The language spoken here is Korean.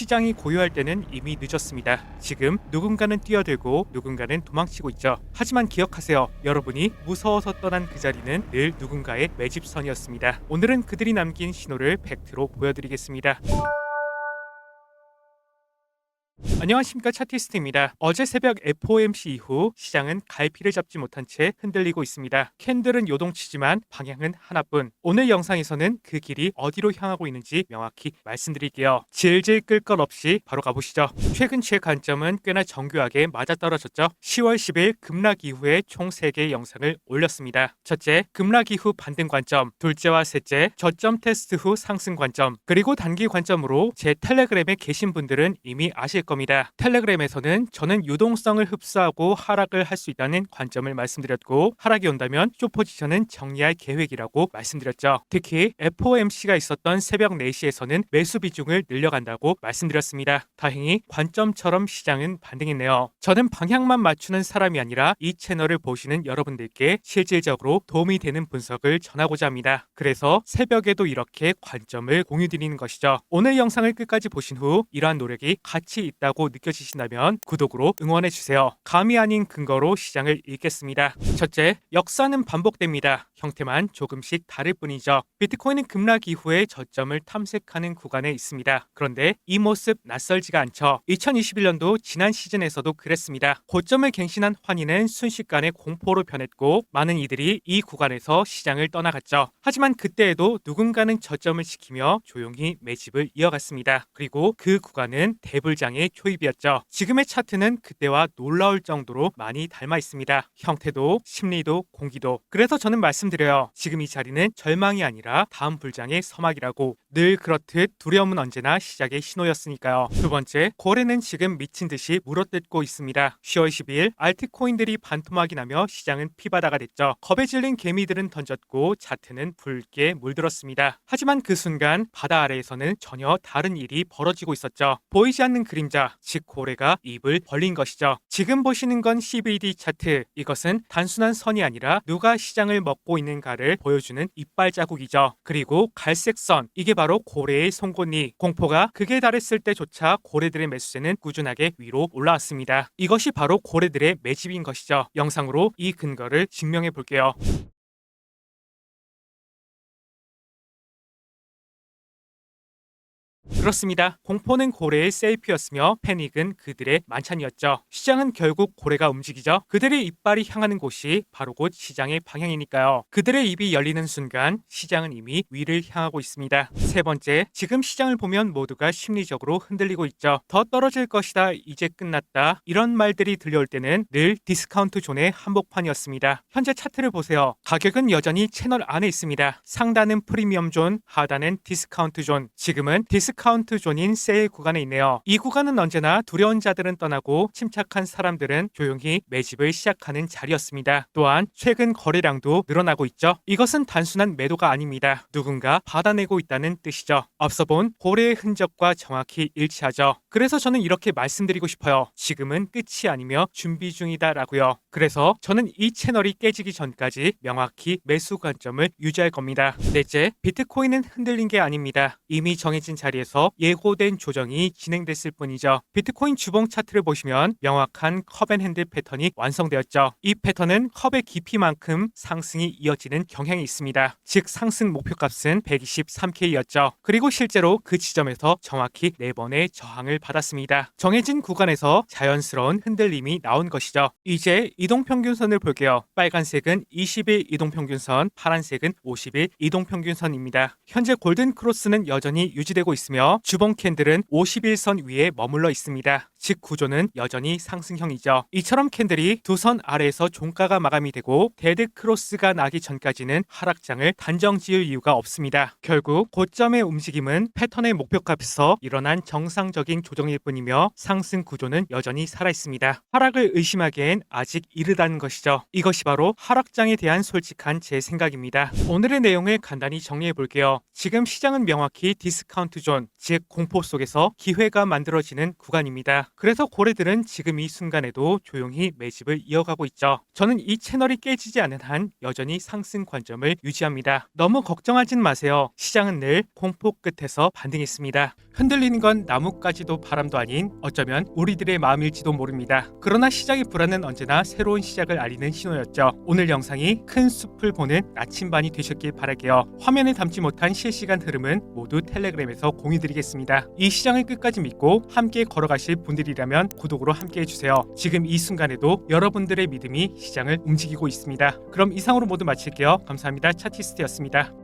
시장이 고요할 때는 이미 늦었습니다. 지금 누군가는 뛰어들고 누군가는 도망치고 있죠. 하지만 기억하세요. 여러분이 무서워서 떠난 그 자리는 늘 누군가의 매집선이었습니다. 오늘은 그들이 남긴 신호를 팩트로 보여드리겠습니다. 안녕하십니까 차티스트입니다. 어제 새벽 FOMC 이후 시장은 갈피를 잡지 못한 채 흔들리고 있습니다. 캔들은 요동치지만 방향은 하나뿐. 오늘 영상에서는 그 길이 어디로 향하고 있는지 명확히 말씀드릴게요. 질질 끌 것 없이 바로 가보시죠. 최근 제 관점은 꽤나 정교하게 맞아떨어졌죠. 10월 10일 급락 이후에 총 3개의 영상을 올렸습니다. 첫째, 급락 이후 반등 관점. 둘째와 셋째, 저점 테스트 후 상승 관점. 그리고 단기 관점으로 제 텔레그램에 계신 분들은 이미 아실 겁니다. 텔레그램에서는 저는 유동성을 흡수하고 하락을 할 수 있다는 관점을 말씀드렸고 하락이 온다면 쇼 포지션은 정리할 계획이라고 말씀드렸죠. 특히 FOMC가 있었던 새벽 4시에서는 매수 비중을 늘려간다고 말씀드렸습니다. 다행히 관점처럼 시장은 반등했네요. 저는 방향만 맞추는 사람이 아니라 이 채널을 보시는 여러분들께 실질적으로 도움이 되는 분석을 전하고자 합니다. 그래서 새벽에도 이렇게 관점을 공유드리는 것이죠. 오늘 영상을 끝까지 보신 후 이러한 노력이 가치 있다고 느껴지신다면 구독으로 응원해 주세요. 감이 아닌 근거로 시장을 읽겠습니다. 첫째, 역사는 반복됩니다. 형태만 조금씩 다를 뿐이죠. 비트코인은 급락 이후에 저점을 탐색하는 구간에 있습니다. 그런데 이 모습 낯설지가 않죠. 2021년도 지난 시즌에서도 그랬습니다. 고점을 갱신한 환희는 순식간에 공포로 변했고 많은 이들이 이 구간에서 시장을 떠나갔죠. 하지만 그때에도 누군가는 저점을 지키며 조용히 매집을 이어갔습니다. 그리고 그 구간은 대불장의 초입이었죠. 지금의 차트는 그때와 놀라울 정도로 많이 닮아 있습니다. 형태도 심리도 공기도. 그래서 저는 말씀 드려요. 지금 이 자리는 절망이 아니라 다음 불장의 서막이라고. 늘 그렇듯 두려움은 언제나 시작의 신호였으니까요. 두 번째, 고래는 지금 미친 듯이 물어뜯고 있습니다. 10월 12일 알트코인들이 반토막이 나며 시장은 피바다가 됐죠. 겁에 질린 개미들은 던졌고 차트는 붉게 물들었습니다. 하지만 그 순간 바다 아래에서는 전혀 다른 일이 벌어지고 있었죠. 보이지 않는 그림자, 즉 고래가 입을 벌린 것이죠. 지금 보시는 건 CVD 차트. 이것은 단순한 선이 아니라 누가 시장을 먹고 있는가를 보여주는 이빨 자국이죠. 그리고 갈색 선. 이게 바로 고래의 송곳니. 공포가 극에 달했을 때조차 고래들의 매수세는 꾸준하게 위로 올라왔습니다. 이것이 바로 고래들의 매집인 것이죠. 영상으로 이 근거를 증명해 볼게요. 그렇습니다. 공포는 고래의 세이프였으며 패닉은 그들의 만찬이었죠. 시장은 결국 고래가 움직이죠. 그들의 이빨이 향하는 곳이 바로 곧 시장의 방향이니까요. 그들의 입이 열리는 순간 시장은 이미 위를 향하고 있습니다. 세 번째, 지금 시장을 보면 모두가 심리적으로 흔들리고 있죠. 더 떨어질 것이다. 이제 끝났다. 이런 말들이 들려올 때는 늘 디스카운트 존의 한복판이었습니다. 현재 차트를 보세요. 가격은 여전히 채널 안에 있습니다. 상단은 프리미엄 존, 하단은 디스카운트 존. 지금은 디스카운트 존인 세일 구간에 있네요. 이 구간은 언제나 두려운 자들은 떠나고 침착한 사람들은 조용히 매집을 시작하는 자리였습니다. 또한 최근 거래량도 늘어나고 있죠. 이것은 단순한 매도가 아닙니다. 누군가 받아내고 있다는 뜻이죠. 앞서 본 고래의 흔적과 정확히 일치하죠. 그래서 저는 이렇게 말씀드리고 싶어요. 지금은 끝이 아니며 준비 중이다라고요. 그래서 저는 이 채널이 깨지기 전까지 명확히 매수 관점을 유지할 겁니다. 넷째, 비트코인은 흔들린 게 아닙니다. 이미 정해진 자리에서 예고된 조정이 진행됐을 뿐이죠. 비트코인 주봉 차트를 보시면 명확한 컵앤핸들 패턴이 완성되었죠. 이 패턴은 컵의 깊이만큼 상승이 이어지는 경향이 있습니다. 즉 상승 목표값은 123K였죠. 그리고 실제로 그 지점에서 정확히 4번의 저항을 받았습니다. 정해진 구간에서 자연스러운 흔들림이 나온 것이죠. 이제 이동평균선을 볼게요. 빨간색은 20일 이동평균선, 파란색은 50일 이동평균선입니다. 현재 골든 크로스는 여전히 유지되고 있으며 주봉 캔들은 51선 위에 머물러 있습니다. 즉 구조는 여전히 상승형이죠. 이처럼 캔들이 두 선 아래에서 종가가 마감이 되고 데드 크로스가 나기 전까지는 하락장을 단정 지을 이유가 없습니다. 결국 고점의 움직임은 패턴의 목표값에서 일어난 정상적인 조정일 뿐이며 상승 구조는 여전히 살아 있습니다. 하락을 의심하기엔 아직 이르다는 것이죠. 이것이 바로 하락장에 대한 솔직한 제 생각입니다. 오늘의 내용을 간단히 정리해 볼게요. 지금 시장은 명확히 디스카운트 존, 즉 공포 속에서 기회가 만들어지는 구간입니다. 그래서 고래들은 지금 이 순간에도 조용히 매집을 이어가고 있죠. 저는 이 채널이 깨지지 않은 한 여전히 상승 관점을 유지합니다. 너무 걱정하진 마세요. 시장은 늘 공포 끝에서 반등했습니다. 흔들리는 건 나뭇가지도 바람도 아닌 어쩌면 우리들의 마음일지도 모릅니다. 그러나 시장의 불안은 언제나 새로운 시작을 알리는 신호였죠. 오늘 영상이 큰 숲을 보는 나침반이 되셨길 바랄게요. 화면에 담지 못한 실시간 흐름은 모두 텔레그램에서 공유드리겠습니다. 이 시장을 끝까지 믿고 함께 걸어가실 분들이라면 구독으로 함께 해주세요. 지금 이 순간에도 여러분들의 믿음이 시장을 움직이고 있습니다. 그럼 이상으로 모두 마칠게요. 감사합니다. 차티스트였습니다.